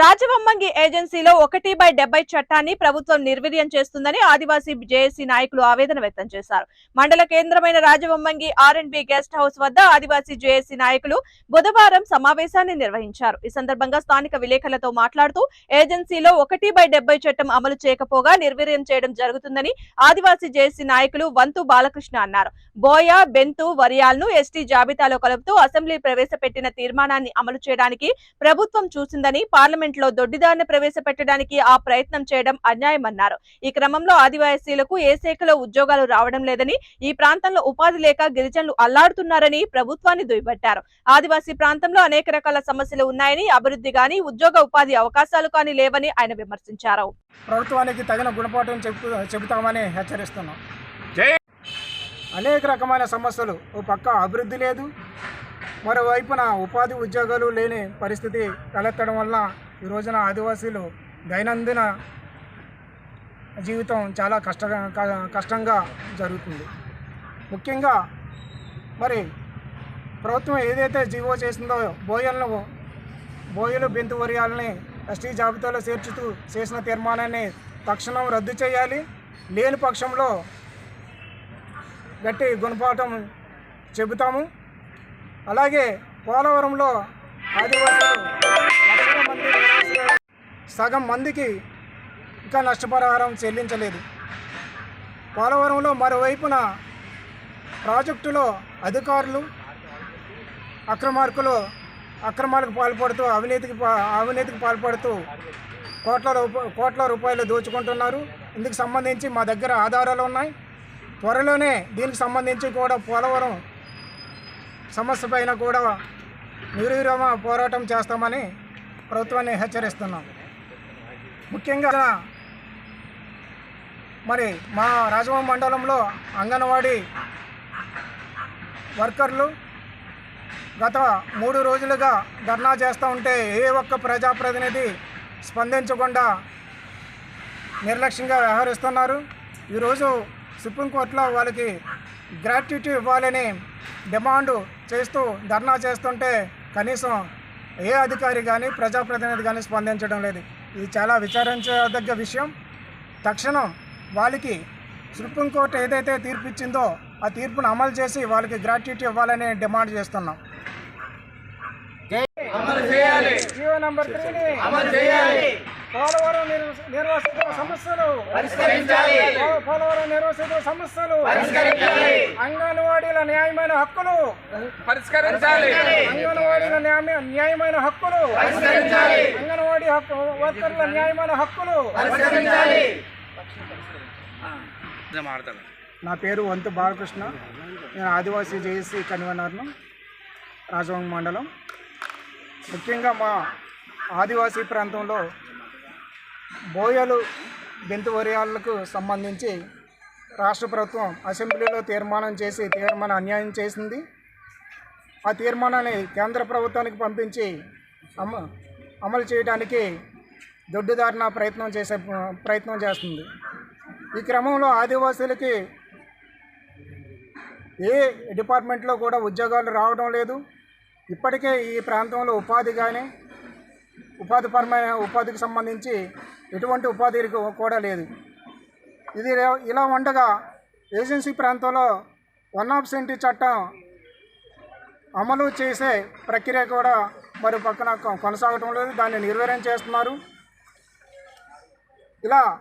రాజవొమ్మంగి ఏజెన్సీలో ఒకటి బై డెబ్బై చట్టాన్ని ప్రభుత్వం నిర్వీర్యం చేస్తుందని ఆదివాసీ జేఏసీ నాయకులు ఆవేదన వ్యక్తం చేశారు. మండల కేంద్రమైన Rajavommangi R and B guest house వద్ద ఆదివాసీ జేఏసీ నాయకులు బుధవారం సమావేశాన్ని నిర్వహించారు. ఈ సందర్భంగా స్థానిక విలేకరులతో మాట్లాడుతూ ఏజెన్సీలో ఒకటి బై డెబ్బై చట్టం అమలు చేయకపోగా నిర్వీర్యం చేయడం జరుగుతుందని ఆదివాసీ జేఏసీ నాయకులు వంతు బాలకృష్ణ అన్నారు. బోయ బెంతు వరియాల్ను ఎస్టీ జాబితాలో కలుపుతూ అసెంబ్లీ ప్రవేశపెట్టిన తీర్మానాన్ని అమలు చేయడానికి ప్రభుత్వం చూసిందని పార్లమెంట్ లో దొడ్డిదారిని ప్రవేశపెట్టడానికి ఆ ప్రయత్నం చేయడం అన్యాయమన్నారు. ఈ క్రమంలో ఆదివాసీలకు ఏ శాఖలో ఉద్యోగాలు రావడం లేదని ఈ ప్రాంతంలో ఉపాధి లేక గిరిజనులు అల్లాడుతున్నారని ప్రభుత్వాన్ని దుయ్యబట్టారు. ఆదివాసీ ప్రాంతంలో అనేక రకాల సమస్యలు ఉన్నాయని అభివృద్ధి గాని ఉద్యోగ ఉపాధి అవకాశాలు కానీ లేవని ఆయన విమర్శించారు. ప్రభుత్వానికి తగిన గుణపాఠం చెబుతూ చెబుతామని హెచ్చరిస్తున్నాం. జై అనేక రకమైన సమస్యలు. ఓ పక్క అభివృద్ధి లేదు మరోవైపున ఉపాధి ఉద్యోగాలు లేని పరిస్థితి తలెత్తడం వల్ల ఈ రోజున ఆదివాసీలు దైనందిన జీవితం చాలా కష్ట కష్టంగా జరుగుతుంది. ముఖ్యంగా మరి ప్రభుత్వం ఏదైతే జీవో చేసిందో బోయలను బోయలు బెంతు వర్యాలని ఎస్టీ జాబితాలో చేర్చుతూ చేసిన తీర్మానాన్ని తక్షణం రద్దు చేయాలి. లేని పక్షంలో గట్టి గుణపాఠం చెబుతాము. అలాగే పోలవరంలో ఆదివాసులు లక్షల మంది సగం మందికి ఇంకా నష్టపరిహారం చెల్లించలేదు. పోలవరంలో మరోవైపున ప్రాజెక్టులో అధికారులు అక్రమార్కులు అక్రమాలకు పాల్పడుతూ అవినీతికి అవినీతికి పాల్పడుతూ కోట్ల రూప కోట్ల రూపాయలు దోచుకుంటున్నారు. ఇందుకు సంబంధించి మా దగ్గర ఆధారాలు ఉన్నాయి. త్వరలోనే దీనికి సంబంధించి కూడా పోలవరం సమస్య పైన కూడా నిర్విరామ పోరాటం చేస్తామని ప్రభుత్వాన్ని హెచ్చరిస్తున్నాం. ముఖ్యంగా మరి మా రాజమౌళి మండలంలో అంగన్వాడీ వర్కర్లు గత మూడు రోజులుగా ధర్నా చేస్తూ ఉంటే ఏ ఒక్క ప్రజాప్రతినిధి స్పందించకుండా నిర్లక్ష్యంగా వ్యవహరిస్తున్నారు. ఈరోజు సుప్రీంకోర్టులో వాళ్ళకి గ్రాట్యుటీ ఇవ్వాలని డిమాండ్ చేస్తూ ధర్నా చేస్తుంటే కనీసం ఏ అధికారి కానీ ప్రజాప్రతినిధి కానీ స్పందించడం లేదు. ఇది చాలా విచారించదగ్గ విషయం. తక్షణం వాళ్ళకి సుప్రీంకోర్టు ఏదైతే తీర్పు ఇచ్చిందో ఆ తీర్పును అమలు చేసి వాళ్ళకి గ్రాట్యుటీ ఇవ్వాలని డిమాండ్ చేస్తున్నాం. జీవో నంబర్ త్రీని పోలవరం సమస్యలు. పోలవరం సమస్యలు. అంగన్వాడీల న్యాయమైన హక్కులు. పరిష్కరించాలి. అంగన్వాడీల న్యాయ- న్యాయమైన హక్కులు. అంగన్వాడీ హక్కు వర్కర్ల న్యాయమైన హక్కులు. మాడతాడు నా పేరు వంతు బాలకృష్ణ. నేను ఆదివాసీ జేఏసీ కన్వీనర్ను రాజవంగ మండలం. ముఖ్యంగా మా ఆదివాసీ ప్రాంతంలో బోయలు బెంతు వరియాలకు సంబంధించి రాష్ట్ర ప్రభుత్వం అసెంబ్లీలో తీర్మానం చేసి తీర్మానం అన్యాయం చేసింది. ఆ తీర్మానాన్ని కేంద్ర ప్రభుత్వానికి పంపించి అమ అమలు చేయడానికి దొడ్డుదారిన ప్రయత్నం చేసే ప్రయత్నం చేస్తుంది. ఈ క్రమంలో ఆదివాసీలకి ఏ డిపార్ట్మెంట్లో కూడా ఉద్యోగాలు రావడం లేదు. ఇప్పటికే ఈ ప్రాంతంలో ఉపాధి కానీ ఉపాధిపరమైన ఉపాధికి సంబంధించి ఎటువంటి ఉపాధి కూడా లేదు. ఇది ఇలా ఉండగా ఏజెన్సీ ప్రాంతంలో వన్ ఆఫ్ సెంటీ చట్టం అమలు చేసే ప్రక్రియ కూడా మరి పక్కన కొనసాగటం లేదు. దాన్ని నిర్వీర్యం చేస్తున్నారు. ఇలా